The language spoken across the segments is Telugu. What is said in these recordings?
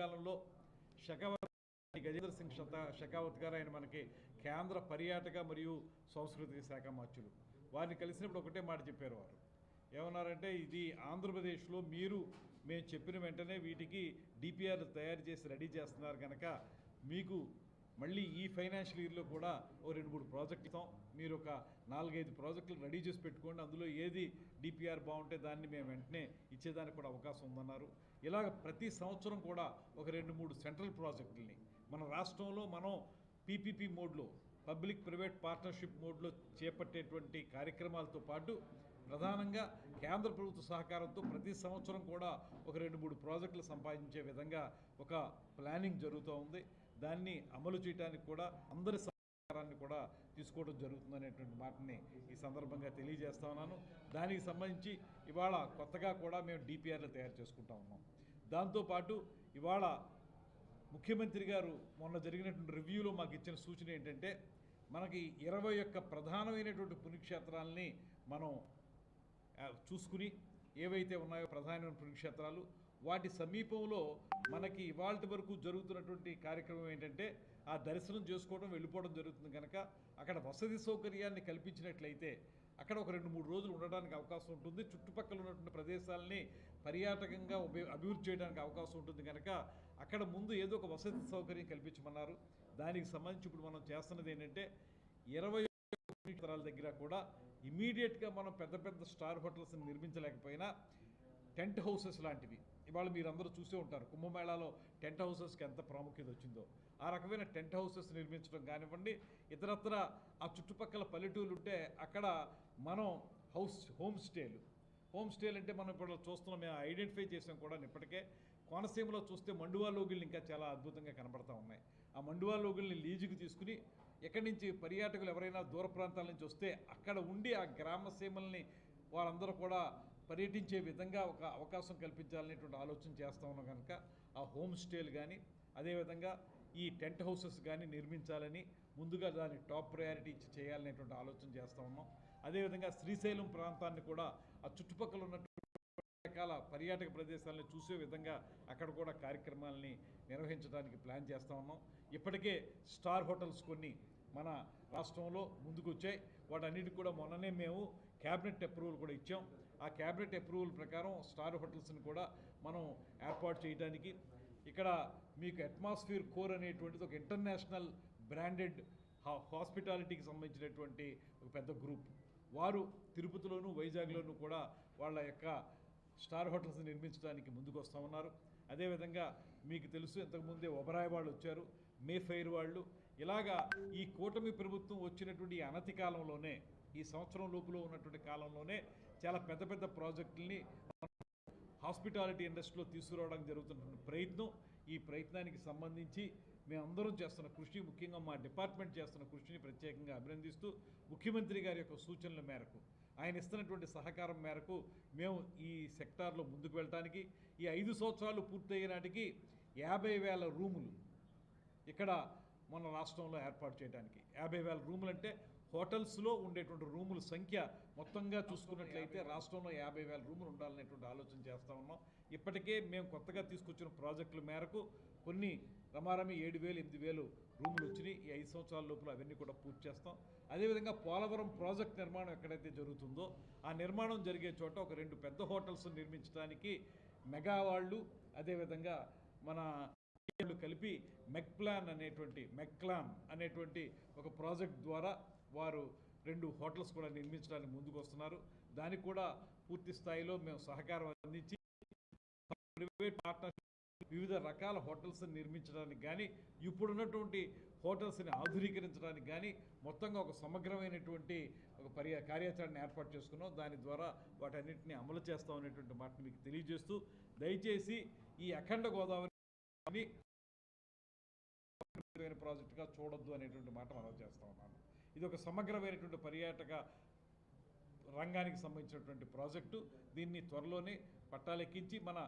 మధ్యకాలంలో శకావతి గజేంద్ర సింగ్ షత గారు ఆయన మనకి కేంద్ర పర్యాటక మరియు సాంస్కృతిక శాఖ మార్చులు వారిని కలిసినప్పుడు ఒకటే మాట చెప్పారు వారు. ఏమన్నారంటే ఇది ఆంధ్రప్రదేశ్లో మీరు మేము చెప్పిన వెంటనే వీటికి డిపిఆర్ తయారు చేసి రెడీ చేస్తున్నారు కనుక మీకు మళ్ళీ ఈ ఫైనాన్షియల్ ఇయర్లో కూడా ఓ రెండు మూడు ప్రాజెక్టులు ఇస్తాం. మీరు ఒక నాలుగైదు ప్రాజెక్టులు రెడీ చేసి పెట్టుకోండి. అందులో ఏది డిపిఆర్ బాగుంటే దాన్ని మేము వెంటనే ఇచ్చేదానికి కూడా అవకాశం ఉందన్నారు. ఇలాగ ప్రతి సంవత్సరం కూడా ఒక రెండు మూడు సెంట్రల్ ప్రాజెక్టుల్ని మన రాష్ట్రంలో మనం పీపీపీ మోడ్లో పబ్లిక్ ప్రైవేట్ పార్ట్నర్షిప్ మోడ్లో చేపట్టేటువంటి కార్యక్రమాలతో పాటు ప్రధానంగా కేంద్ర ప్రభుత్వ సహకారంతో ప్రతి సంవత్సరం కూడా ఒక రెండు మూడు ప్రాజెక్టులు సంపాదించే విధంగా ఒక ప్లానింగ్ జరుగుతూ ఉంది. దాన్ని అమలు చేయడానికి కూడా అందరి సహకారాన్ని కూడా తీసుకోవడం జరుగుతుందనేటువంటి మాటని ఈ సందర్భంగా తెలియజేస్తా ఉన్నాను. దానికి సంబంధించి ఇవాళ కొత్తగా కూడా మేము డిపిఆర్లు తయారు చేసుకుంటా ఉన్నాం. దాంతోపాటు ఇవాళ ముఖ్యమంత్రి గారు మొన్న జరిగినటువంటి రివ్యూలో మాకు ఇచ్చిన సూచన ఏంటంటే మనకి ఇరవై యొక్క ప్రధానమైనటువంటి పుణ్యక్షేత్రాలని మనం చూసుకుని ఏవైతే ఉన్నాయో ప్రధానమైన పుణ్యక్షేత్రాలు వాటి సమీపంలో మనకి ఇవాళ వరకు జరుగుతున్నటువంటి కార్యక్రమం ఏంటంటే ఆ దర్శనం చేసుకోవడం వెళ్ళిపోవడం జరుగుతుంది కనుక అక్కడ వసతి సౌకర్యాన్ని కల్పించినట్లయితే అక్కడ ఒక రెండు మూడు రోజులు ఉండడానికి అవకాశం ఉంటుంది. చుట్టుపక్కల ఉన్నటువంటి ప్రదేశాలని పర్యాటకంగా అభివృద్ధి చేయడానికి అవకాశం ఉంటుంది కనుక అక్కడ ముందు ఏదో ఒక వసతి సౌకర్యం కల్పించమన్నారు. దానికి సంబంధించి ఇప్పుడు మనం చేస్తున్నది ఏంటంటే ఇరవై తరాల దగ్గర కూడా ఇమీడియట్గా మనం పెద్ద పెద్ద స్టార్ హోటల్స్ని నిర్మించలేకపోయినా టెంట్ హౌసెస్ లాంటివి. ఇవాళ మీరందరూ చూసే ఉంటారు కుంభమేళాలో టెంట్ హౌసెస్కి ఎంత ప్రాముఖ్యత వచ్చిందో. ఆ రకమైన టెంట్ హౌసెస్ నిర్మించడం కానివ్వండి ఇతరత్ర ఆ చుట్టుపక్కల పల్లెటూళ్ళు ఉంటే అక్కడ మనం హౌస్ హోమ్ స్టేలు. హోమ్ స్టేలు అంటే మనం ఇప్పుడు చూస్తున్నాం మేము ఐడెంటిఫై చేసాం కూడా ఇప్పటికే. కోనసీమలో చూస్తే మండువా లోగిళ్ళు ఇంకా చాలా అద్భుతంగా కనబడతా ఉన్నాయి. ఆ మండువా లోగిల్ని లీజుకు తీసుకుని ఎక్కడి నుంచి పర్యాటకులు ఎవరైనా దూర ప్రాంతాల నుంచి వస్తే అక్కడ ఉండి ఆ గ్రామ సీమల్ని వారందరూ కూడా పర్యటించే విధంగా ఒక అవకాశం కల్పించాలనేటువంటి ఆలోచన చేస్తా ఉన్నాం కనుక ఆ హోమ్ స్టేలు కానీ అదేవిధంగా ఈ టెంట్ హౌసెస్ కానీ నిర్మించాలని ముందుగా దాన్ని టాప్ ప్రయారిటీ ఇచ్చి చేయాలనేటువంటి ఆలోచన చేస్తూ ఉన్నాం. అదేవిధంగా శ్రీశైలం ప్రాంతాన్ని కూడా ఆ చుట్టుపక్కల ఉన్నటువంటి రకాల పర్యాటక ప్రదేశాలను చూసే విధంగా అక్కడ కూడా కార్యక్రమాలని నిర్వహించడానికి ప్లాన్ చేస్తూ ఉన్నాం. ఇప్పటికే స్టార్ హోటల్స్ కొన్ని మన రాష్ట్రంలో ముందుకు వచ్చాయి వాటన్నిటికి కూడా మొన్ననే మేము క్యాబినెట్ అప్రూవల్ కూడా ఇచ్చాం. ఆ క్యాబినెట్ అప్రూవల్ ప్రకారం స్టార్ హోటల్స్ని కూడా మనం ఏర్పాటు చేయడానికి ఇక్కడ మీకు అట్మాస్ఫియర్ కోర్ అనేటువంటిది ఒక ఇంటర్నేషనల్ బ్రాండెడ్ హాస్పిటాలిటీకి సంబంధించినటువంటి ఒక పెద్ద గ్రూప్. వారు తిరుపతిలోను వైజాగ్లోనూ కూడా వాళ్ళ యొక్క స్టార్ హోటల్స్ని నిర్మించడానికి ముందుకు వస్తూ ఉన్నారు. అదేవిధంగా మీకు తెలుసు ఇంతకుముందే ఒబరాయ్ వాళ్ళు వచ్చారు మేఫైర్ వాళ్ళు. ఇలాగా ఈ కూటమి ప్రభుత్వం వచ్చినటువంటి అనతి కాలంలోనే ఈ సంవత్సరం లోపల ఉన్నటువంటి కాలంలోనే చాలా పెద్ద పెద్ద ప్రాజెక్టుల్ని హాస్పిటాలిటీ ఇండస్ట్రీలో తీసుకురావడానికి జరుగుతున్న ప్రయత్నం. ఈ ప్రయత్నానికి సంబంధించి మేమందరం చేస్తున్న కృషి ముఖ్యంగా మా డిపార్ట్మెంట్ చేస్తున్న కృషిని ప్రత్యేకంగా అభినందిస్తూ ముఖ్యమంత్రి గారి యొక్క సూచనల మేరకు ఆయన ఇస్తున్నటువంటి సహకారం మేరకు మేము ఈ సెక్టార్లో ముందుకు వెళ్ళటానికి ఈ ఐదు సంవత్సరాలు పూర్తయ్యే నాటికి యాభై వేల రూములు ఇక్కడ మన రాష్ట్రంలో ఏర్పాటు చేయడానికి యాభై వేల రూములు అంటే హోటల్స్లో ఉండేటువంటి రూముల సంఖ్య మొత్తంగా చూసుకున్నట్లయితే రాష్ట్రంలో యాభై వేల రూములు ఉండాలనేటువంటి ఆలోచన చేస్తూ ఉన్నాం. ఇప్పటికే మేము కొత్తగా తీసుకొచ్చిన ప్రాజెక్టుల మేరకు కొన్ని రమారమి ఏడు వేలు ఎనిమిది వేలు రూములు వచ్చినాయి. ఈ ఐదు సంవత్సరాల లోపల అవన్నీ కూడా పూర్తి చేస్తాం. అదేవిధంగా పోలవరం ప్రాజెక్ట్ నిర్మాణం ఎక్కడైతే జరుగుతుందో ఆ నిర్మాణం జరిగే చోట ఒక రెండు పెద్ద హోటల్స్ నిర్మించడానికి మెగా వాళ్ళు అదేవిధంగా మన కలిపి మెక్ప్లాన్ అనేటువంటి మెక్లాన్ అనేటువంటి ఒక ప్రాజెక్ట్ ద్వారా వారు రెండు హోటల్స్ కూడా నిర్మించడానికి ముందుకు వస్తున్నారు దానికి కూడా పూర్తి స్థాయిలో మేము సహకారం అందించి ప్రైవేట్ పార్ట్నర్షిప్ వివిధ రకాల హోటల్స్ని నిర్మించడానికి కానీ ఇప్పుడున్నటువంటి హోటల్స్ని ఆధునీకరించడానికి కానీ మొత్తంగా ఒక సమగ్రమైనటువంటి ఒక పర్య కార్యాచరణ ఏర్పాటు చేసుకున్నాం. దాని ద్వారా వాటన్నిటిని అమలు చేస్తాం అనేటువంటి మాటను మీకు తెలియజేస్తూ దయచేసి ఈ అఖండ గోదావరి ప్రాజెక్టుగా చూడొద్దు అనేటువంటి మాట మనం చేస్తా ఉన్నాను. ఇది ఒక సమగ్రమైనటువంటి పర్యాటక రంగానికి సంబంధించినటువంటి ప్రాజెక్టు. దీన్ని త్వరలోనే పట్టాలెక్కించి మన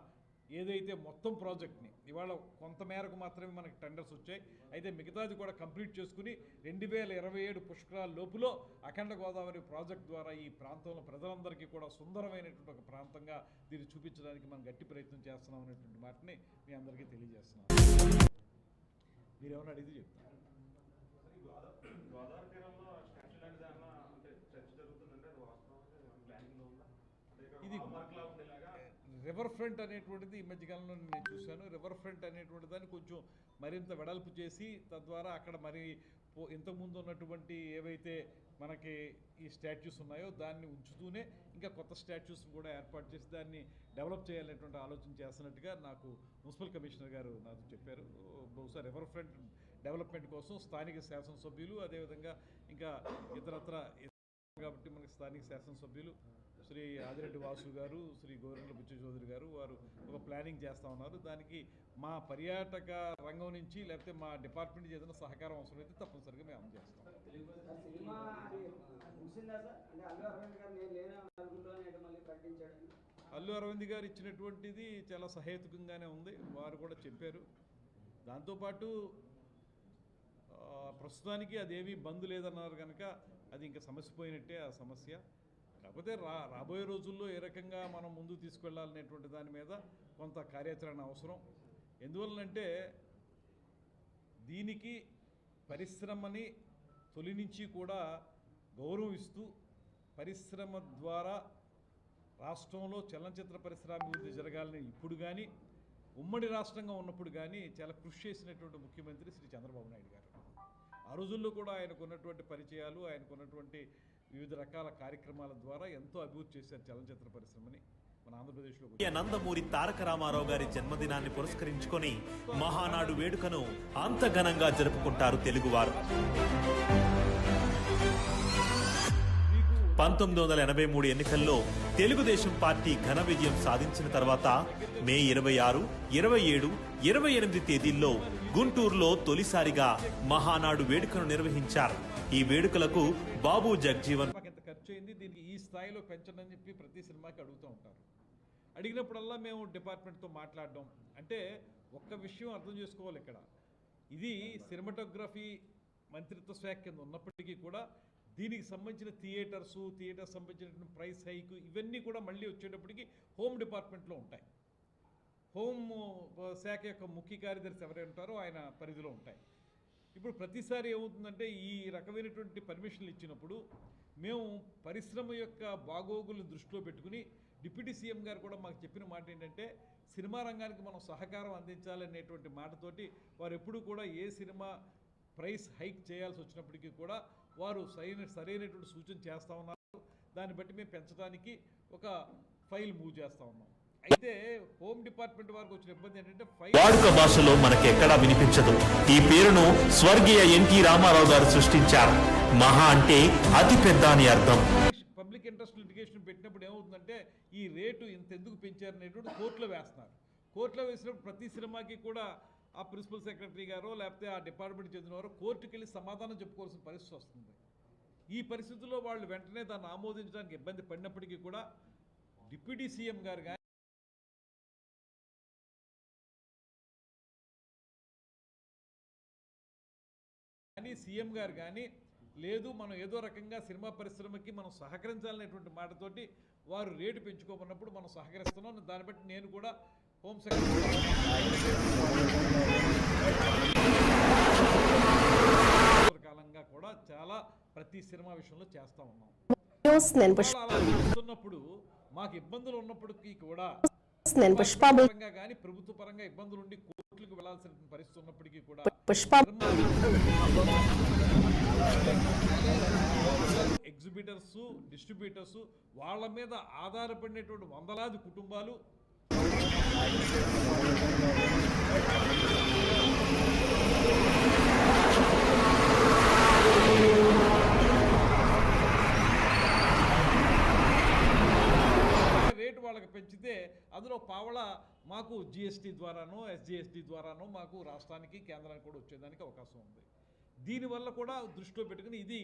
ఏదైతే మొత్తం ప్రాజెక్ట్ని ఇవాళ కొంత మేరకు మాత్రమే మనకి టెండర్స్ వచ్చాయి. అయితే మిగతాది కూడా కంప్లీట్ చేసుకుని రెండు వేల ఇరవై ఏడు పుష్కరాల లోపులో అఖండ గోదావరి ప్రాజెక్ట్ ద్వారా ఈ ప్రాంతంలో ప్రజలందరికీ కూడా సుందరమైనటువంటి ఒక ప్రాంతంగా దీన్ని చూపించడానికి మనం గట్టి ప్రయత్నం చేస్తున్నాం అనేటువంటి మాటని మీ అందరికీ తెలియజేస్తున్నాం. మీరేమన్నా అడిగితే చెప్తాను గోదావరి తీరంలో స్టాచ్యూ లాంటిది ఏమన్నా అంటే చర్చ జరుగుతుందంటే అది వాస్తవం ప్లానింగ్లో ఉందా అంటే ఇది రివర్ ఫ్రంట్ అనేటువంటిది ఈ మధ్యకాలంలో నేను చూశాను. రివర్ ఫ్రంట్ అనేటువంటి దాన్ని కొంచెం మరింత వెడల్పు చేసి తద్వారా అక్కడ మరి పో- ఇంతకుముందు ఉన్నటువంటి ఏవైతే మనకి ఈ స్టాచ్యూస్ ఉన్నాయో దాన్ని ఉంచుతూనే ఇంకా కొత్త స్టాచ్యూస్ కూడా ఏర్పాటు చేసి దాన్ని డెవలప్ చేయాలనేటువంటి ఆలోచన చేస్తున్నట్టుగా నాకు మున్సిపల్ కమిషనర్ గారు నాకు చెప్పారు. బహుశా రివర్ ఫ్రంట్ డెవలప్మెంట్ కోసం స్థానిక శాసనసభ్యులు అదేవిధంగా ఇంకా ఇతరత్ర కాబట్టి మనకి స్థానిక శాసనసభ్యులు శ్రీ ఆదిరెడ్డి వాసు గారు శ్రీ గోరెంట్ల బుచ్చ చౌదరి గారు వారు ఒక ప్లానింగ్ చేస్తూ ఉన్నారు. దానికి మా పర్యాటక రంగం నుంచి లేకపోతే మా డిపార్ట్మెంట్ నుంచి ఏదైనా సహకారం అవసరమైతే తప్పనిసరిగా మేము అందజేస్తాం. అల్లు అరవింద్ గారు ఇచ్చినటువంటిది చాలా సహేతుకంగానే ఉంది. వారు కూడా చెప్పారు. దాంతోపాటు ప్రస్తుతానికి అదేమీ బంద్ లేదన్నారు కనుక అది ఇంకా సమస్య పోయినట్టే ఆ సమస్య. కాకపోతే రా రాబోయే రోజుల్లో ఏ రకంగా మనం ముందు తీసుకెళ్ళాలనేటువంటి దాని మీద కొంత కార్యాచరణ అవసరం. ఎందువలనంటే దీనికి పరిశ్రమని తొలి నుంచి కూడా గౌరవిస్తూ పరిశ్రమ ద్వారా రాష్ట్రంలో చలనచిత్ర పరిశ్రమ అభివృద్ధి జరగాలని ఇప్పుడు కానీ ఉమ్మడి రాష్ట్రంగా ఉన్నప్పుడు కానీ చాలా కృషి చేసినటువంటి ముఖ్యమంత్రి శ్రీ చంద్రబాబు నాయుడు గారు. ఆ రోజుల్లో కూడా ఆయనకు ఉన్నటువంటి పరిచయాలు ఆయనకు ఉన్నటువంటి వివిధ రకాల కార్యక్రమాల ద్వారా ఎంతో అభివృద్ధి చేశారు చలనచిత్ర పరిశ్రమని మన ఆంధ్రప్రదేశ్లో నందమూరి తారక రామారావు గారి జన్మదినాన్ని పురస్కరించుకొని మహానాడు వేడుకను అంత ఘనంగా జరుపుకుంటారు తెలుగువారు. పంతొమ్మిది వందల ఎనభై మూడు ఎన్నికల్లో తెలుగుదేశం పార్టీ ఘన విజయం సాధించిన తర్వాత మే ఇరవై ఆరు ఇరవై ఏడు ఇరవై ఎనిమిది తేదీల్లో గుంటూరులో తొలిసారిగా మహానాడు వేడుకను నిర్వహించారు. ఈ వేడుకలకు బాబు జగ్జీవన్ ఎంత ఖర్చు అయింది దీనికి ఈ స్థాయిలో పెంచండి అని చెప్పి ప్రతి సినిమాకి అడుగుతూ ఉంటారు. అడిగినప్పుడల్లా మేము డిపార్ట్మెంట్తో మాట్లాడడం. అంటే ఒక్క విషయం అర్థం చేసుకోవాలి ఇక్కడ. ఇది సినిమాటోగ్రఫీ మంత్రిత్వ శాఖ కింద ఉన్నప్పటికీ కూడా దీనికి సంబంధించిన థియేటర్స్ థియేటర్ సంబంధించిన ప్రైస్ హైక్ ఇవన్నీ కూడా మళ్ళీ వచ్చేటప్పటికి హోమ్ డిపార్ట్మెంట్లో ఉంటాయి. హోమ్ శాఖ యొక్క ముఖ్య కార్యదర్శి ఎవరైనా ఉంటారో ఆయన పరిధిలో ఉంటాయి. ఇప్పుడు ప్రతిసారి ఏమవుతుందంటే ఈ రకమైనటువంటి పర్మిషన్లు ఇచ్చినప్పుడు మేము పరిశ్రమ యొక్క బాగోగులు దృష్టిలో పెట్టుకుని డిప్యూటీ సీఎం గారు కూడా మాకు చెప్పిన మాట ఏంటంటే సినిమా రంగానికి మనం సహకారం అందించాలనేటువంటి మాటతోటి వారు ఎప్పుడూ కూడా ఏ సినిమా ప్రైస్ హైక్ చేయాల్సి వచ్చినప్పటికీ కూడా వారు సరైన సరైనటువంటి సూచన చేస్తూ ఉన్నారు. దాన్ని బట్టి మేము పెంచడానికి ఒక ఫైల్ మూవ్ చేస్తూ ఉన్నాం. అయితే హోమ్ డిపార్ట్మెంట్ వారికి వచ్చిన ఇబ్బంది ఏంటంటే వాడుక భాషలో మనకెక్కడా వినిపించదు. ఈ పేరును స్వర్గీయ ఎన్టీ రామారావు గారు సృష్టించారు. మహా అంటే అతి పెద్ద అని అర్థం. పబ్లిక్ ఇంట్రెస్ట్ లిటిగేషన్ పెట్టినప్పుడు ఏమవుతుందంటే ఈ రేటు ఇంత ఎందుకు పెంచారు అనేటువంటి కోర్టులో వేస్తున్నారు. కోర్టులో వేసినప్పుడు ప్రతి సినిమాకి కూడా ఆ ప్రిన్సిపల్ సెక్రటరీ గారో లేకపోతే ఆ డిపార్ట్మెంట్ చెందిన వారు కోర్టుకి వెళ్ళి సమాధానం చెప్పుకోవాల్సిన పరిస్థితి వస్తుంది. ఈ పరిస్థితుల్లో వాళ్ళు వెంటనే దాన్ని ఆమోదించడానికి ఇబ్బంది పడినప్పటికీ కూడా డిప్యూటీ సీఎం గారు సీఎం గారు కానీ లేదు మనం ఏదో రకంగా సినిమా పరిశ్రమకి మనం సహకరించాలనేటువంటి మాటతోటి వారు రేటు పెంచుకోమన్నప్పుడు మనం సహకరిస్తున్నాం. దాన్ని బట్టి నేను కూడా హోమ్ సెక్రటరీ కాలంగా కూడా చాలా ప్రతి సినిమా విషయంలో చేస్తా ఉన్నాం. చేస్తున్నప్పుడు మాకు ఇబ్బందులు ఉన్నప్పటికీ కూడా కానీ ప్రభుత్వ పరంగా ఇబ్బందులు ఉండి కోర్టులకు వెళ్ళాల్సిన పరిస్థితి ఉన్నప్పటికీ కూడా పుష్ప ఎగ్జిబిటర్స్ డిస్ట్రిబ్యూటర్స్ వాళ్ళ మీద ఆధారపడినటువంటి వందలాది కుటుంబాలు రేటు వాళ్ళకి పెంచితే అందులో పావల మాకు జిఎస్టీ ద్వారానో ఎస్జిఎస్టీ ద్వారానో మాకు రాష్ట్రానికి కేంద్రానికి కూడా వచ్చేదానికి అవకాశం ఉంది. దీనివల్ల కూడా దృష్టిలో పెట్టుకుని ఇది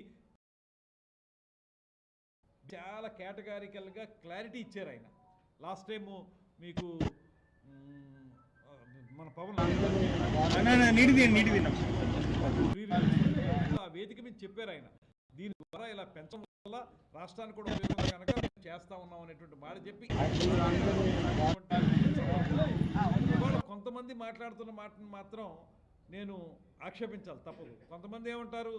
చాలా కేటగారికల్గా క్లారిటీ ఇచ్చారు ఆయన. లాస్ట్ టైము మీకు మన పవన్ వేదిక మీద చెప్పారు ఆయన. దీని ద్వారా ఇలా పెంచడం వల్ల రాష్ట్రానికి కూడా ఉపయోగం కనుక చేస్తా ఉన్నాం అనేటువంటి మాట చెప్పి కొంతమంది మాట్లాడుతున్న మాటను మాత్రం నేను ఆక్షేపించాలి తప్పదు. కొంతమంది ఏమంటారు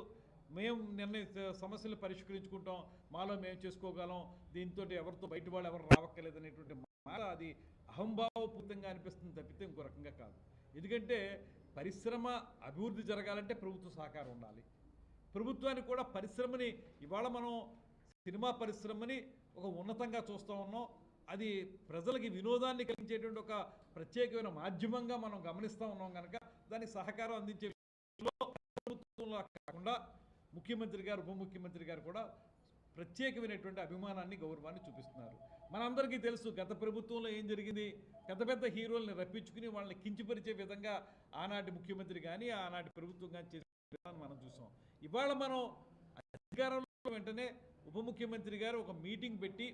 మేము నిర్ణయ సమస్యలు పరిష్కరించుకుంటాం మాలో మేము చేసుకోగలం దీంతో ఎవరితో బయట వాళ్ళు ఎవరు రావక్కర్లేదు అనేటువంటి మాట అది అహంభావపూరితంగా అనిపిస్తుంది తప్పితే ఇంకో రకంగా కాదు. ఎందుకంటే పరిశ్రమ అభివృద్ధి జరగాలంటే ప్రభుత్వ సహకారం ఉండాలి. ప్రభుత్వానికి కూడా పరిశ్రమని ఇవాళ మనం సినిమా పరిశ్రమని ఒక ఉన్నతంగా చూస్తూ ఉన్నాం. అది ప్రజలకి వినోదాన్ని కలిగించేటువంటి ఒక ప్రత్యేకమైన మాధ్యమంగా మనం గమనిస్తూ ఉన్నాం కనుక దానికి సహకారం అందించే ప్రభుత్వంలో కాకుండా ముఖ్యమంత్రి గారు ఉప ముఖ్యమంత్రి గారు కూడా ప్రత్యేకమైనటువంటి అభిమానాన్ని గౌరవాన్ని చూపిస్తున్నారు. మనందరికీ తెలుసు గత ప్రభుత్వంలో ఏం జరిగింది? పెద్ద పెద్ద హీరోల్ని రప్పించుకుని వాళ్ళని కించిపరిచే విధంగా ఆనాటి ముఖ్యమంత్రి కానీ ఆనాటి ప్రభుత్వం కానీ విధానం మనం చూసాం. ఇవాళ మనం అధికారంలో వెంటనే ఉప ముఖ్యమంత్రి గారు ఒక మీటింగ్ పెట్టి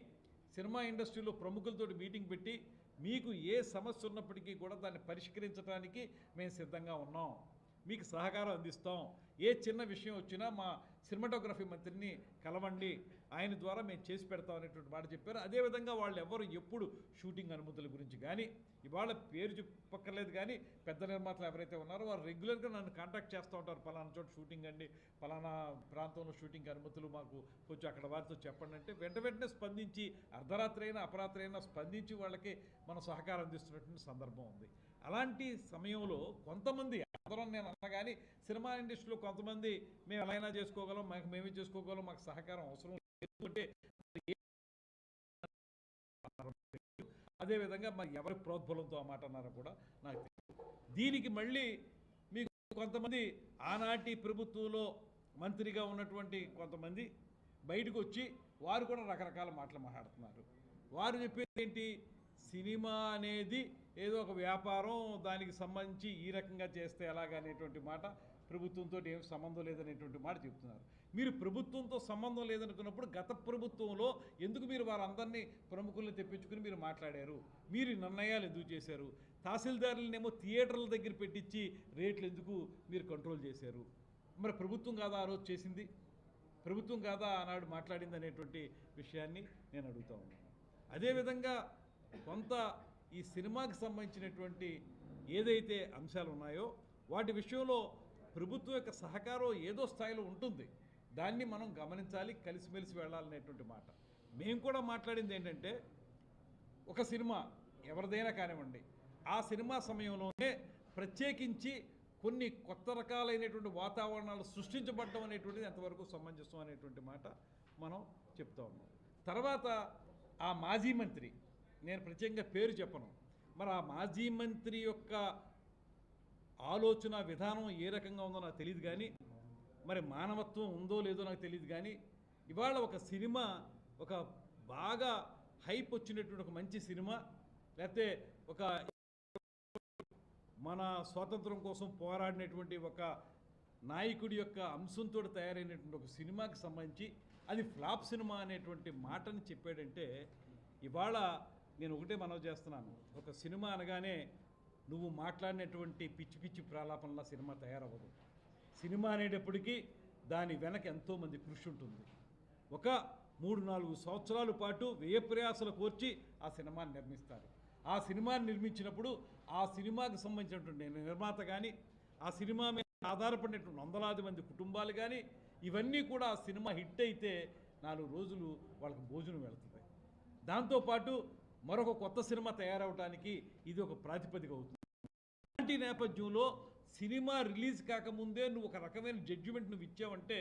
సినిమా ఇండస్ట్రీలో ప్రముఖులతో మీటింగ్ పెట్టి మీకు ఏ సమస్య ఉన్నప్పటికీ కూడా దాన్ని పరిష్కరించడానికి మేము సిద్ధంగా ఉన్నాం. మీకు సహకారం అందిస్తాం. ఏ చిన్న విషయం వచ్చినా మా సినిమాటోగ్రఫీ మంత్రిని కలవండి. ఆయన ద్వారా మేము చేసి పెడతాం అనేటువంటి మాట చెప్పారు. అదేవిధంగా వాళ్ళు ఎవరు ఎప్పుడు షూటింగ్ అనుమతుల గురించి కానీ ఇవాళ పేరు చెప్పక్కర్లేదు కానీ పెద్ద నిర్మాతలు ఎవరైతే ఉన్నారో వారు రెగ్యులర్గా నన్ను కాంటాక్ట్ చేస్తూ ఉంటారు. పలానా చోట షూటింగ్ అండి పలానా ప్రాంతంలో షూటింగ్ అనుమతులు మాకు కొంచెం అక్కడ వారితో చెప్పండి అంటే వెంట వెంటనే స్పందించి అర్ధరాత్రి అయినా అపరాత్రి అయినా స్పందించి వాళ్ళకి మనం సహకారం అందిస్తున్నటువంటి సందర్భం ఉంది. అలాంటి సమయంలో కొంతమంది అందరం నేను అన్నా కానీ సినిమా ఇండస్ట్రీలో కొంతమంది మేము ఎలా అయినా చేసుకోగలం మాకు మేమే చేసుకోగలం మాకు సహకారం అవసరం ఎందుకంటే అదేవిధంగా మరి ఎవరి ప్రోద్బలంతో ఆ మాట అన్నారో కూడా నాకు తెలియదు దీనికి మళ్ళీ మీకు కొంతమంది ఆనాటి ప్రభుత్వంలో మంత్రిగా ఉన్నటువంటి కొంతమంది బయటకు వచ్చి వారు కూడా రకరకాల మాటలు మాట్లాడుతున్నారు. వారు చెప్పేది ఏంటి? సినిమా అనేది ఏదో ఒక వ్యాపారం దానికి సంబంధించి ఈ రకంగా చేస్తే ఎలాగనేటువంటి మాట ప్రభుత్వంతో ఏం సంబంధం లేదనేటువంటి మాట చెప్తున్నారు. మీరు ప్రభుత్వంతో సంబంధం లేదనుకున్నప్పుడు గత ప్రభుత్వంలో ఎందుకు మీరు వారందరినీ ప్రముఖుల్ని తెప్పించుకుని మీరు మాట్లాడారు? మీరు నిర్ణయాలు ఎందుకు చేశారు? తహసీల్దారులనేమో థియేటర్ల దగ్గర పెట్టించి రేట్లు ఎందుకు మీరు కంట్రోల్ చేశారు? మరి ప్రభుత్వం కాదా ఆ రోజు చేసింది? ప్రభుత్వం కాదా ఆనాడు మాట్లాడింది అనేటువంటి విషయాన్ని నేను అడుగుతా ఉన్నాను. అదేవిధంగా కొంత ఈ సినిమాకి సంబంధించినటువంటి ఏదైతే అంశాలు ఉన్నాయో వాటి విషయంలో ప్రభుత్వం యొక్క సహకారం ఏదో స్థాయిలో ఉంటుంది. దాన్ని మనం గమనించాలి కలిసిమెలిసి వెళ్ళాలనేటువంటి మాట. మేము కూడా మాట్లాడింది ఏంటంటే ఒక సినిమా ఎవరిదైనా కానివ్వండి ఆ సినిమా సమయంలోనే ప్రత్యేకించి కొన్ని కొత్త రకాలైనటువంటి వాతావరణాలు సృష్టించబడడం అనేటువంటిది ఎంతవరకు సమంజసం అనేటువంటి మాట మనం చెప్తా ఉన్నాం. తర్వాత ఆ మాజీ మంత్రి నేను ప్రత్యేకంగా పేరు చెప్పను. మరి ఆ మాజీ మంత్రి యొక్క ఆలోచన విధానం ఏ రకంగా ఉందో నాకు తెలియదు కానీ మరి మానవత్వం ఉందో లేదో నాకు తెలియదు కానీ ఇవాళ ఒక సినిమా ఒక బాగా హైప్ వచ్చినటువంటి ఒక మంచి సినిమా లేకపోతే ఒక మన స్వాతంత్రం కోసం పోరాడినటువంటి ఒక నాయకుడి యొక్క అంశంతో తయారైనటువంటి ఒక సినిమాకి సంబంధించి అది ఫ్లాప్ సినిమా అనేటువంటి మాటని చెప్పాడంటే ఇవాళ నేను ఒకటే మనవి చేస్తున్నాను. ఒక సినిమా అనగానే నువ్వు మాట్లాడినటువంటి పిచ్చి పిచ్చి ప్రాలాపనలా సినిమా తయారవ్వదు. సినిమా అనేటప్పటికీ దాని వెనక ఎంతోమంది కృషి ఉంటుంది. ఒక మూడు నాలుగు సంవత్సరాల పాటు వ్యయ ప్రయాసలు కోర్చి ఆ సినిమాని నిర్మిస్తారు. ఆ సినిమాని నిర్మించినప్పుడు ఆ సినిమాకి సంబంధించినటువంటి నిర్మాత కానీ ఆ సినిమా మీద ఆధారపడినటువంటి వందలాది మంది కుటుంబాలు కానీ ఇవన్నీ కూడా ఆ సినిమా హిట్ అయితే నాలుగు రోజులు వాళ్ళకి భోజనం వెళుతుంది. దాంతోపాటు మరొక కొత్త సినిమా తయారవడానికి ఇది ఒక ప్రాతిపదిక అవుతుంది. అలాంటి నేపథ్యంలో సినిమా రిలీజ్ కాకముందే నువ్వు ఒక రకమైన జడ్జిమెంట్ నువ్వు ఇచ్చావంటే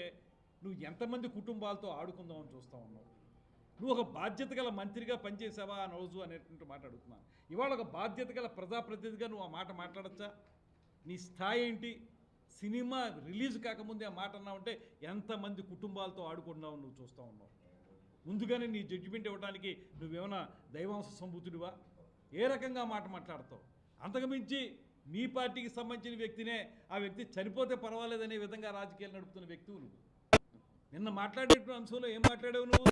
నువ్వు ఎంతమంది కుటుంబాలతో ఆడుకుందామని చూస్తూ ఉన్నావు? నువ్వు ఒక బాధ్యత గల మంత్రిగా పనిచేసావా ఆ రోజు అనేటువంటి మాట అడుగుతున్నాను. ఇవాళ ఒక బాధ్యత గల ప్రజాప్రతినిధిగా నువ్వు ఆ మాట మాట్లాడచ్చా? నీ స్థాయి ఏంటి? సినిమా రిలీజ్ కాకముందే ఆ మాట అన్నావంటే ఎంతమంది కుటుంబాలతో ఆడుకున్నావు నువ్వు చూస్తూ ఉన్నావు? ముందుగానే నీ జడ్జిమెంట్ ఇవ్వడానికి నువ్వేమైనా దైవాంశ సంభూతుడివా? ఏ రకంగా మాట మాట్లాడతావు? అంతకుమించి మీ పార్టీకి సంబంధించిన వ్యక్తినే ఆ వ్యక్తి చనిపోతే పర్వాలేదనే విధంగా రాజకీయాలు నడుపుతున్న వ్యక్తువు నువ్వు. నిన్న మాట్లాడేటువంటి అంశంలో ఏం మాట్లాడావు నువ్వు?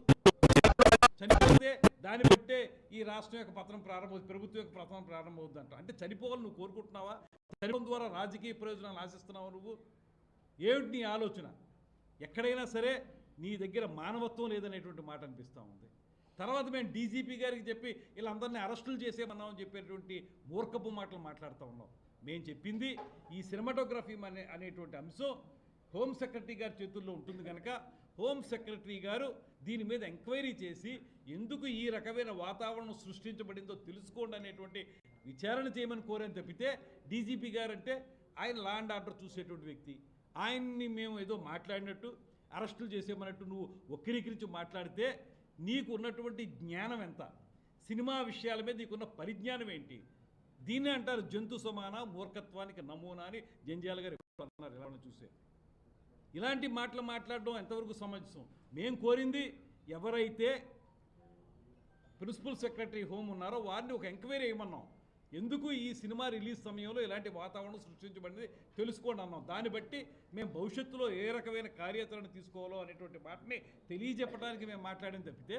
చనిపోతే దాన్ని బట్టే ఈ రాష్ట్రం యొక్క పతనం ప్రారంభం ప్రభుత్వం యొక్క పతనం ప్రారంభమవుతుందంట. అంటే చనిపోవాలని నువ్వు కోరుకుంటున్నావా? చనిపోవడం ద్వారా రాజకీయ ప్రయోజనాలు ఆశిస్తున్నావా నువ్వు? ఏమిటి నీ ఆలోచన? ఎక్కడైనా సరే నీ దగ్గర మానవత్వం లేదనేటువంటి మాట అనిపిస్తూ ఉంది. తర్వాత మేము డీజీపీ గారికి చెప్పి వీళ్ళందరినీ అరెస్టులు చేసేమన్నామని చెప్పేటువంటి మూర్ఖపు మాటలు మాట్లాడుతూ ఉన్నాం. మేము చెప్పింది ఈ సినిమాటోగ్రఫీ అనే అనేటువంటి అంశం హోమ్ సెక్రటరీ గారి చేతుల్లో ఉంటుంది కనుక హోమ్ సెక్రటరీ గారు దీని మీద ఎంక్వైరీ చేసి ఎందుకు ఈ రకమైన వాతావరణం సృష్టించబడిందో తెలుసుకోండి అనేటువంటి విచారణ చేయమని కోరని తప్పితే డీజీపీ గారు అంటే ఆయన లా అండ్ ఆర్డర్ చూసేటువంటి వ్యక్తి. ఆయన్ని మేము ఏదో మాట్లాడినట్టు అరెస్టులు చేసేమన్నట్టు నువ్వు వక్రీకరించి మాట్లాడితే నీకు ఉన్నటువంటి జ్ఞానం ఎంత? సినిమా విషయాల మీద నీకున్న పరిజ్ఞానం ఏంటి? దీన్ని అంటారు జంతు సమాన మూర్ఖత్వానికి నమూనా అని జంజాల గారు అన్నారు ఇలా చూసే. ఇలాంటి మాటలు మాట్లాడడం ఎంతవరకు సమంజసం? మేము కోరింది ఎవరైతే ప్రిన్సిపల్ సెక్రటరీ హోమ్ ఉన్నారో వారిని ఒక ఎంక్వైరీ చేయమన్నాం ఎందుకు ఈ సినిమా రిలీజ్ సమయంలో ఇలాంటి వాతావరణం సృష్టించబడింది తెలుసుకోండి అన్నాం. దాన్ని బట్టి మేము భవిష్యత్తులో ఏ రకమైన కార్యాచరణ తీసుకోవాలో అనేటువంటి మాటని తెలియజెప్పడానికి మేము మాట్లాడిన తప్పితే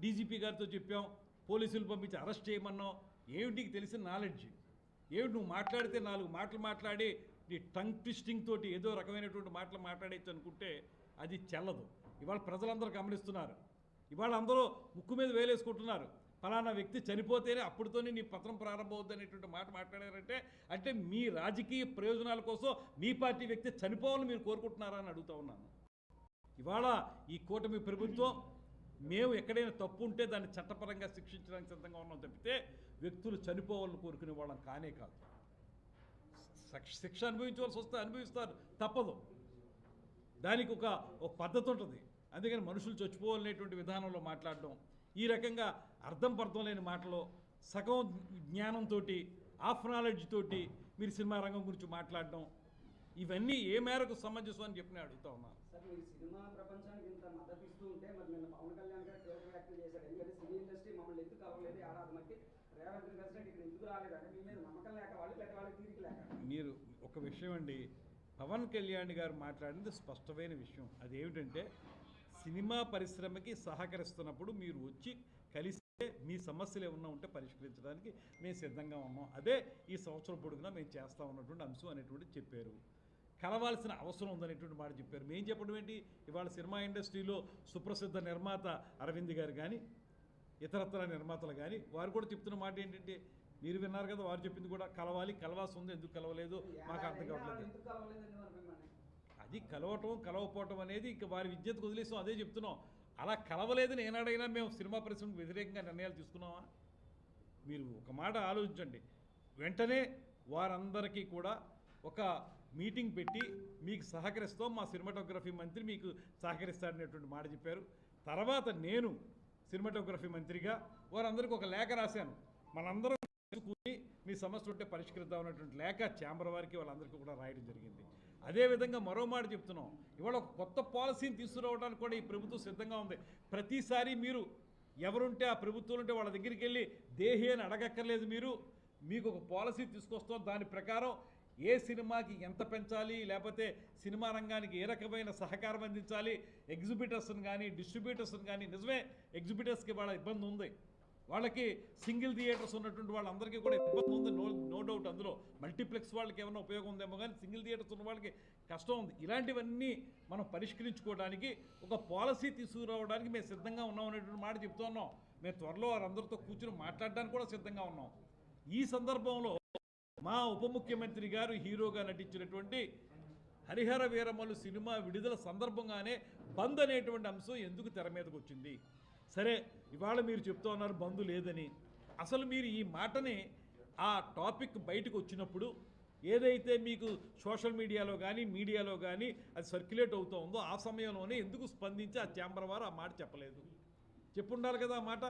డీజీపీ గారితో చెప్పాం పోలీసులు పంపించి అరెస్ట్ చేయమన్నాం. ఏమిటి నీకు తెలిసిన నాలెడ్జ్? ఏమిటి నువ్వు మాట్లాడితే నాలుగు మాటలు మాట్లాడి నీ టంగ్ ట్విస్టింగ్ తోటి ఏదో రకమైనటువంటి మాటలు మాట్లాడేచ్చు అనుకుంటే అది చెల్లదు. ఇవాళ ప్రజలందరూ గమనిస్తున్నారు. ఇవాళ అందరూ ముక్కు మీద వేలేసుకుంటున్నారు. ఫలానా వ్యక్తి చనిపోతేనే అప్పుడుతోనే నీ పత్రం ప్రారంభమవుద్ది అనేటువంటి మాట మాట్లాడారంటే అంటే మీ రాజకీయ ప్రయోజనాల కోసం మీ పార్టీ వ్యక్తి చనిపోవాలని మీరు కోరుకుంటున్నారా అని అడుగుతా ఉన్నాను. ఇవాళ ఈ కూటమి ప్రభుత్వం మేము ఎక్కడైనా తప్పు ఉంటే దాన్ని చట్టపరంగా శిక్షించడానికి సిద్ధంగా ఉన్నాం తప్పితే వ్యక్తులు చనిపోవాలని కోరుకునే వాళ్ళం కానే కాదు. శిక్ష- శిక్ష అనుభవించవలసి వస్తే అనుభవిస్తారు తప్పదు. దానికి ఒక ఒక పద్ధతి ఉంటుంది. అందుకని మనుషులు చచ్చిపోవాలనేటువంటి విధానంలో మాట్లాడడం ఈ రకంగా అర్థం పర్థం లేని మాటలో సగం జ్ఞానంతో హాఫ్ నాలెడ్జ్ తోటి మీరు సినిమా రంగం గురించి మాట్లాడడం ఇవన్నీ ఏ మేరకు సమంజసం అని చెప్పి నేను అడుగుతా ఉన్నాను సార్ మీరు సినిమా ప్రపంచానికి ఇంత మద్దతు ఇస్తూ ఉంటే మరి నిన్న పవన్ కళ్యాణ్ గారు తీవ్ర వ్యాఖ్యలు చేశారు. ఎందుకంటే సినీ ఇండస్ట్రీ మమ్మల్ని ఎందుకు కలవలేదు ఏడాది మట్టి రేవంత్ రెడ్డి కలిసినట్టు ఇక్కడ ఎందుకు రాలేదంటే మీ మీద నమ్మకం లేక వాళ్ళు లేక వాళ్ళకి తీరిక లేక. మీరు ఒక విషయం అండి పవన్ కళ్యాణ్ గారు మాట్లాడింది స్పష్టమైన విషయం. అదేమిటంటే సినిమా పరిశ్రమకి సహకరిస్తున్నప్పుడు మీరు వచ్చి కలిస్తే మీ సమస్యలు ఏమన్నా ఉంటే పరిష్కరించడానికి మేము సిద్ధంగా ఉన్నాం. అదే ఈ సంవత్సరం పొడుగునా మేము చేస్తా ఉన్నటువంటి అంశం అనేటువంటి చెప్పారు. కలవాల్సిన అవసరం ఉందనేటువంటి మాట చెప్పారు. మేము చెప్పడం ఏంటి? ఇవాళ సినిమా ఇండస్ట్రీలో సుప్రసిద్ధ నిర్మాత అరవింద్ గారు కానీ ఇతరత్ర నిర్మాతలు కానీ వారు కూడా చెప్తున్న మాట ఏంటంటే మీరు విన్నారు కదా వారు చెప్పింది కూడా కలవాలి కలవాల్సి ఉంది ఎందుకు కలవలేదు? మాకు అర్థం కావట్లేదు. అది కలవటం కలవపోవటం అనేది ఇక వారి విద్యకు వదిలేసాం. అదే చెప్తున్నాం. అలా కలవలేదని ఏనాడైనా మేము సినిమా పరిశ్రమకు వ్యతిరేకంగా నిర్ణయాలు తీసుకున్నామా? మీరు ఒక మాట ఆలోచించండి. వెంటనే వారందరికీ కూడా ఒక మీటింగ్ పెట్టి మీకు సహకరిస్తాం మా సినిమాటోగ్రఫీ మంత్రి మీకు సహకరిస్తాడనేటువంటి మాట చెప్పారు. తర్వాత నేను సినిమాటోగ్రఫీ మంత్రిగా వారందరికీ ఒక లేఖ రాశాను. మనందరం కూడి మీ సమస్య ఉంటే పరిష్కరిద్దాం అన్నటువంటి లేఖ ఛాంబర్ వారికి వాళ్ళందరికీ కూడా రాయడం జరిగింది. అదేవిధంగా మరో మాట చెప్తున్నాం. ఇవాళ ఒక కొత్త పాలసీని తీసుకురావడానికి కూడా ఈ ప్రభుత్వం సిద్ధంగా ఉంది. ప్రతిసారి మీరు ఎవరుంటే ఆ ప్రభుత్వం ఉంటే వాళ్ళ దగ్గరికి వెళ్ళి దేహి అని అడగక్కర్లేదు మీరు. మీకు ఒక పాలసీ తీసుకొస్తాం. దాని ప్రకారం ఏ సినిమాకి ఎంత పెంచాలి? లేకపోతే సినిమా రంగానికి ఏ రకమైన సహకారం అందించాలి? ఎగ్జిబిటర్స్ని కానీ డిస్ట్రిబ్యూటర్స్ని కానీ నిజమే ఎగ్జిబిటర్స్కి వాళ్ళ ఇబ్బంది ఉంది. వాళ్ళకి సింగిల్ థియేటర్స్ ఉన్నటువంటి వాళ్ళందరికీ కూడా ఇబ్బంది ఉంది. నో నో డౌట్ అందులో. మల్టీప్లెక్స్ వాళ్ళకి ఏమైనా ఉపయోగం ఉందేమో కానీ సింగిల్ థియేటర్స్ ఉన్న వాళ్ళకి కష్టం ఉంది. ఇలాంటివన్నీ మనం పరిష్కరించుకోవడానికి ఒక పాలసీ తీసుకురావడానికి మేము సిద్ధంగా ఉన్నాం అనేటువంటి మాట చెప్తూ ఉన్నాం. మేము త్వరలో వారందరితో కూర్చుని మాట్లాడడానికి కూడా సిద్ధంగా ఉన్నాం. ఈ సందర్భంలో మా ఉప ముఖ్యమంత్రి గారు హీరోగా నటించినటువంటి హరిహర వీరమలు సినిమా విడుదల సందర్భంగానే బంద్ అనేటువంటి అంశం ఎందుకు తెర మీదకి వచ్చింది? సరే ఇవాళ మీరు చెప్తూ ఉన్నారు బంధు లేదని. అసలు మీరు ఈ మాటని ఆ టాపిక్ బయటకు వచ్చినప్పుడు ఏదైతే మీకు సోషల్ మీడియాలో కానీ మీడియాలో కానీ అది సర్క్యులేట్ అవుతూ ఉందో ఆ సమయంలోనే ఎందుకు స్పందించి ఆ ఛాంబర్ వారు ఆ మాట చెప్పలేదు? చెప్పుండాలి కదా ఆ మాట.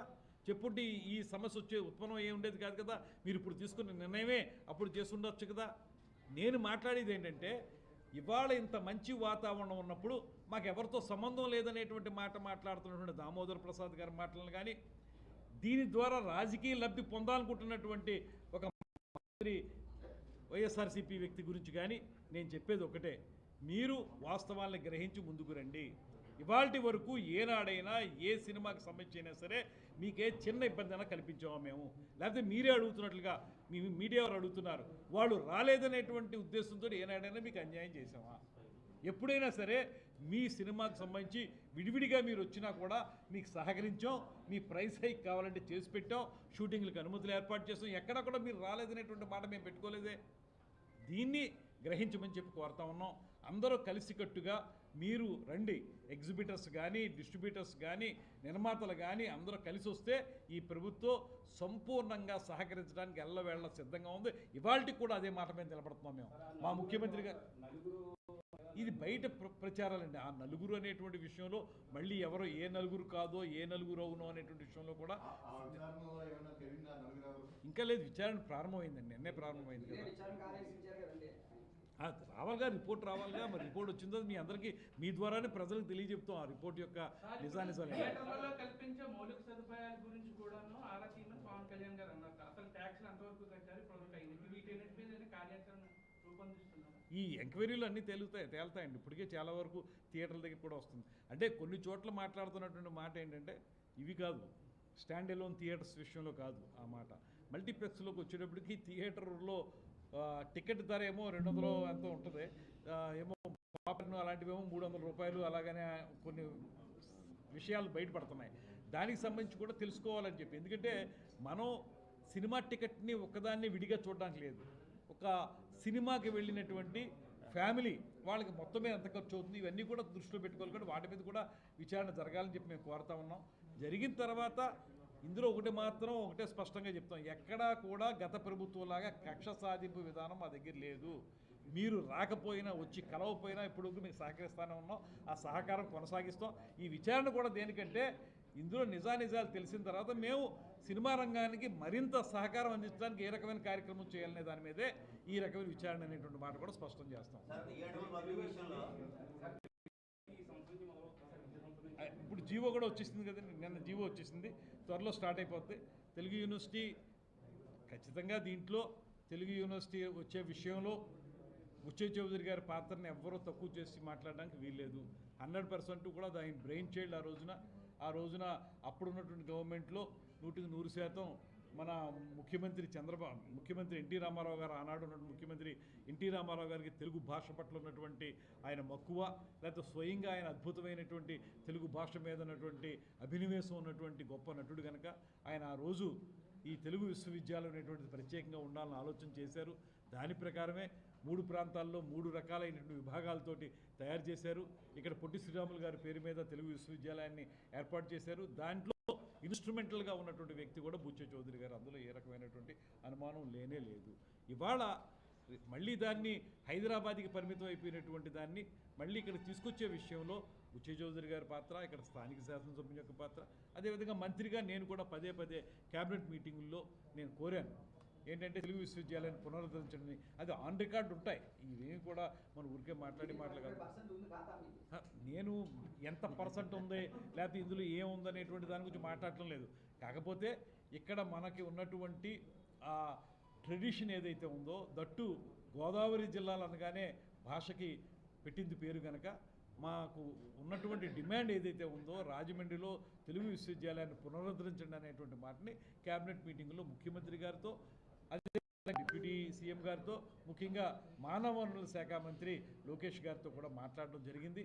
చెప్పుంటే ఈ- ఈ సమస్య వచ్చే ఉత్పన్నం ఏ ఉండేది కాదు కదా. మీరు ఇప్పుడు తీసుకున్న నిర్ణయమే అప్పుడు చేసుండొచ్చు కదా. నేను మాట్లాడేది ఏంటంటే ఇవాళ ఇంత మంచి వాతావరణం ఉన్నప్పుడు మాకు ఎవరితో సంబంధం లేదనేటువంటి మాట మాట్లాడుతున్నటువంటి దామోదర్ ప్రసాద్ గారి మాటలను కానీ దీని ద్వారా రాజకీయ లబ్ధి పొందాలనుకుంటున్నటువంటి ఒక మంత్రి వైఎస్ఆర్సీపీ వ్యక్తి గురించి కానీ నేను చెప్పేది ఒకటే. మీరు వాస్తవాల్ని గ్రహించి ముందుకు రండి. ఇవాల్టి వరకు ఏనాడైనా ఏ సినిమాకి సంబంధించి అయినా సరే మీకే చిన్న ఇబ్బంది అయినా కల్పించామా మేము. లేకపోతే మీరే అడుగుతున్నట్లుగా మీ మీడియా వారు అడుగుతున్నారు. వాళ్ళు రాలేదనేటువంటి ఉద్దేశంతో ఏనాడైనా మీకు అన్యాయం చేసామా ఎప్పుడైనా సరే మీ సినిమాకు సంబంధించి విడివిడిగా మీరు వచ్చినా కూడా మీకు సహకరించాం మీ ప్రైస్ హైక్ కావాలంటే చేసి పెట్టాం షూటింగ్లకు అనుమతులు ఏర్పాటు చేసాం. ఎక్కడా కూడా మీరు రాలేదనేటువంటి మాట మేము పెట్టుకోలేదే. దీన్ని గ్రహించమని చెప్పి కోరుతా ఉన్నాం. అందరూ కలిసికట్టుగా మీరు రండి. ఎగ్జిబిటర్స్ కానీ డిస్ట్రిబ్యూటర్స్ కానీ నిర్మాతలు కానీ అందరూ కలిసి వస్తే ఈ ప్రభుత్వం సంపూర్ణంగా సహకరించడానికి ఎల్లవేళ సిద్ధంగా ఉంది. ఇవాళకి కూడా అదే మాట మీద నిలబడుతున్నాం మేము. మా ముఖ్యమంత్రి గారు ఇది బయట ప్ర ప్రచారాలండి. ఆ నలుగురు అనేటువంటి విషయంలో మళ్ళీ ఎవరో ఏ నలుగురు కాదో ఏ నలుగురు అవునో అనేటువంటి విషయంలో కూడా ఇంకా లేదు విచారణ ప్రారంభమైందండి నిన్నే ప్రారంభమైంది కదా. ఆ, రావాలిగా రిపోర్ట్ రావాలిగా మరి రిపోర్ట్ వచ్చిందో మీ అందరికీ మీ ద్వారానే ప్రజలకు తెలియజెప్తాం ఆ రిపోర్ట్ యొక్క నిజానిజాలు. కల్పించే మౌలిక సదుపాయాల గురించి కూడాను ఆరా తీయమని పవన్ కళ్యాణ్ గారు అన్నారు. అసలు ట్యాక్స్లు కట్టారు ప్రొడక్ట్ అయింది వీటన్నిటి మీద కార్యాచరణ రూపొందిస్తున్నారు ఈ ఎంక్వైరీలు అన్నీ తేలుతాయి తేలుతాయండి. ఇప్పటికే చాలా వరకు థియేటర్ల దగ్గర కూడా వస్తుంది. అంటే కొన్ని చోట్ల మాట్లాడుతున్నటువంటి మాట ఏంటంటే ఇవి కాదు. స్టాండ్ ఎలోన్ థియేటర్స్ విషయంలో కాదు ఆ మాట. మల్టీప్లెక్స్లోకి వచ్చేటప్పటికి థియేటర్లో టికెట్ ధర ఏమో రెండు వందలు ఎంతో ఉంటుంది. ఏమో పాపర్ను అలాంటివేమో మూడు వందల రూపాయలు అలాగనే కొన్ని విషయాలు బయటపడుతున్నాయి. దానికి సంబంధించి కూడా తెలుసుకోవాలని చెప్పి. ఎందుకంటే మనం సినిమా టికెట్ని ఒక్కదాన్ని విడిగా చూడడానికి లేదు. ఒక సినిమాకి వెళ్ళినటువంటి ఫ్యామిలీ వాళ్ళకి మొత్తమే ఎంత ఖర్చు అవుతుంది ఇవన్నీ కూడా దృష్టిలో పెట్టుకోవాలి కాబట్టి వాటి మీద కూడా విచారణ జరగాలని చెప్పి మేము కోరుతా ఉన్నాం. జరిగిన తర్వాత ఇందులో ఒకటి మాత్రం ఒకటే స్పష్టంగా చెప్తాం. ఎక్కడా కూడా గత ప్రభుత్వంలాగా కక్ష సాధింపు విధానం మా దగ్గర లేదు. మీరు రాకపోయినా వచ్చి కలవపోయినా ఇప్పుడు మేము సహకరిస్తానే ఉన్నాం. ఆ సహకారం కొనసాగిస్తాం. ఈ విచారణ కూడా దేనికంటే ఇందులో నిజానిజాలు తెలిసిన తర్వాత మేము సినిమా రంగానికి మరింత సహకారం అందించడానికి ఏ రకమైన కార్యక్రమం చేయాలనే దాని మీదే ఈ రకమైన విచారణ అనేటువంటి మాట కూడా స్పష్టం చేస్తాం. ఇప్పుడు జీవో కూడా వచ్చేసింది కదండి నిన్న జీవో వచ్చేసింది త్వరలో స్టార్ట్ అయిపోద్ది. తెలుగు యూనివర్సిటీ ఖచ్చితంగా దీంట్లో తెలుగు యూనివర్సిటీ వచ్చే విషయంలో ఉచ్చే చౌదరి గారి పాత్రని ఎవ్వరూ తక్కువ చేసి మాట్లాడడానికి వీల్లేదు. హండ్రెడ్ పర్సెంట్ కూడా దాని బ్రెయిన్ చైల్డ్ ఆ రోజున. ఆ రోజున అప్పుడున్నటువంటి గవర్నమెంట్లో నూటికి నూరు శాతం మన ముఖ్యమంత్రి చంద్రబాబు ముఖ్యమంత్రి ఎన్టీ రామారావు గారు ఆనాడు ఉన్నటువంటి ముఖ్యమంత్రి ఎన్టీ రామారావు గారికి తెలుగు భాష పట్ల ఉన్నటువంటి ఆయన మక్కువ లేకపోతే స్వయంగా ఆయన అద్భుతమైనటువంటి తెలుగు భాష మీద ఉన్నటువంటి అభినవేశం ఉన్నటువంటి గొప్ప నటుడు కనుక ఆయన ఆ రోజు ఈ తెలుగు విశ్వవిద్యాలయం అనేటువంటిది ప్రత్యేకంగా ఉండాలని ఆలోచన చేశారు. దాని ప్రకారమే మూడు ప్రాంతాల్లో మూడు రకాలైనటువంటి విభాగాలతోటి తయారు చేశారు. ఇక్కడ పొట్టి శ్రీరాములు గారి పేరు మీద తెలుగు విశ్వవిద్యాలయాన్ని ఏర్పాటు చేశారు. దాంట్లో ఇన్స్ట్రుమెంటల్గా ఉన్నటువంటి వ్యక్తి కూడా బుచ్చ చౌదరి గారు. అందులో ఏ రకమైనటువంటి అనుమానం లేనే లేదు. ఇవాళ మళ్ళీ దాన్ని హైదరాబాద్కి పరిమితం అయిపోయినటువంటి దాన్ని మళ్ళీ ఇక్కడ తీసుకొచ్చే విషయంలో బుచ్చ చౌదరి గారి పాత్ర ఇక్కడ స్థానిక శాసనసభ్యుని యొక్క పాత్ర అదేవిధంగా మంత్రిగా నేను కూడా పదే పదే కేబినెట్ మీటింగుల్లో నేను కోరాను. ఏంటంటే తెలుగు విశ్వవిద్యాలయాన్ని పునరుద్ధరించండి అది ఆన్ రికార్డు ఉంటాయి. ఇవేమి కూడా మన ఊరికే మాట్లాడి మాటలు కాదు. నేను ఎంత పర్సెంట్ ఉంది లేకపోతే ఇందులో ఏముందనేటువంటి దాని గురించి మాట్లాడటం లేదు. కాకపోతే ఇక్కడ మనకి ఉన్నటువంటి ఆ ట్రెడిషన్ ఏదైతే ఉందో దట్టు గోదావరి జిల్లాలు అనగానే భాషకి పెట్టింది పేరు కనుక మాకు ఉన్నటువంటి డిమాండ్ ఏదైతే ఉందో రాజమండ్రిలో తెలుగు విశ్వవిద్యాలయాన్ని పునరుద్ధరించండి అనేటువంటి మాటని క్యాబినెట్ మీటింగ్లో ముఖ్యమంత్రి గారితో అదే డిప్యూటీ సీఎం గారితో ముఖ్యంగా మానవ వనరుల శాఖ మంత్రి లోకేష్ గారితో కూడా మాట్లాడడం జరిగింది.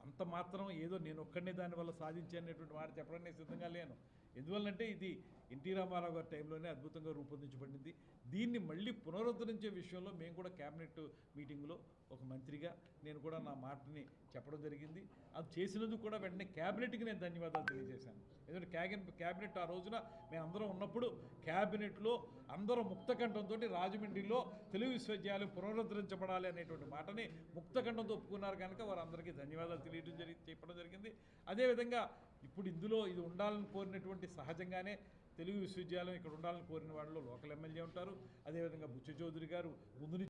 అంత మాత్రం ఏదో నేను ఒక్కడనే దానివల్ల సాధించాననేటువంటి మాట చెప్పడం నేను సిద్ధంగా లేను. ఎందువల్లంటే ఇది ఎన్టీ రామారావు గారి టైంలోనే అద్భుతంగా రూపొందించబడింది. దీన్ని మళ్ళీ పునరుద్ధరించే విషయంలో మేము కూడా క్యాబినెట్ మీటింగ్లో ఒక మంత్రిగా నేను కూడా నా మాటని చెప్పడం జరిగింది. అది చేసినందుకు కూడా వెంటనే క్యాబినెట్కి నేను ధన్యవాదాలు తెలియజేశాను. ఎందుకంటే క్యాబినెట్ క్యాబినెట్ ఆ రోజున మేము అందరం ఉన్నప్పుడు క్యాబినెట్లో అందరూ ముక్తకంఠంతో రాజమండ్రిలో తెలుగు విశ్వవిద్యాలయం పునరుద్ధరించబడాలి అనేటువంటి మాటని ముక్తకంఠంతో ఒప్పుకున్నారు కనుక వారందరికీ ధన్యవాదాలు తెలియడం జరిగి చెప్పడం జరిగింది. అదేవిధంగా ఇప్పుడు ఇందులో ఇది ఉండాలని కోరినటువంటి సహజంగానే తెలుగు విశ్వవిద్యాలయం ఇక్కడ ఉండాలని కోరిన వాళ్ళలో లోకల్ ఎమ్మెల్యే ఉంటారు. అదేవిధంగా బుచ్చ చౌదరి గారు ముందు నుంచి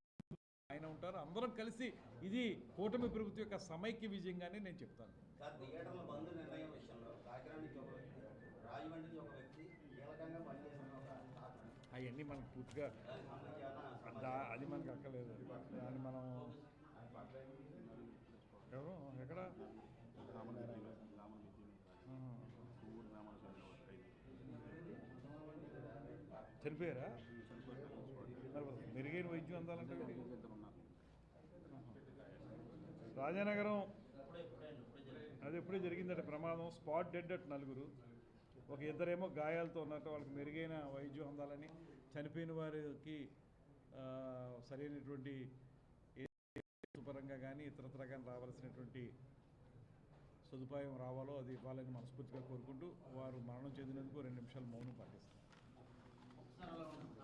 ఆయన ఉంటారు. అందరం కలిసి ఇది కూటమి ప్రభుత్వం యొక్క సమైక్య విజయంగానే నేను చెప్తాను. అవన్నీ మనకు పూర్తిగా అది మనకు అక్కర్లేదు. దాన్ని మనం ఎవరు? ఎక్కడ? చనిపోయారా? మెరుగైన వైద్యం అందాలంటే రాజానగరం అది ఎప్పుడే జరిగిందట ప్రమాదం. స్పాట్ డెడ్ అట్ నలుగురు. ఒక ఇద్దరేమో గాయాలతో ఉన్నట్టు వాళ్ళకి మెరుగైన వైద్యం అందాలని చనిపోయిన వారికి సరైనటువంటి ఏ పరంగా కానీ ఇతరత్ర కానీ రావాల్సినటువంటి సదుపాయం రావాలో అది ఇవ్వాలని మనస్ఫూర్తిగా కోరుకుంటూ వారు మరణం చెందినందుకు రెండు నిమిషాలు మౌనం పాటిస్తారు. సార్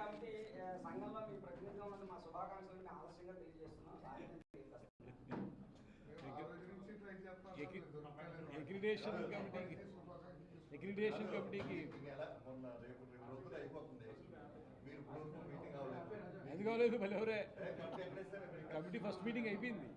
కమిటీ సంఘంలో మీ ప్రతినిధిగా ఉన్న మా శుభాకాంక్షలు మేము ఆలస్యంగా తెలియజేస్తున్నాం. కమిటీకి ఎక్రిడేషన్ కమిటీకి మీటింగ్ ఎలా? మొన్న రేపు రేపు రొద్దుగా అయిపోతుంది. మీరు ఇప్పుడు మీటింగ్ అవ్వలేదు. ఎందుకు కాలేదు మళ్ళీ ఎవరే? కమిటీ ఫస్ట్ మీటింగ్ అయిపోయింది.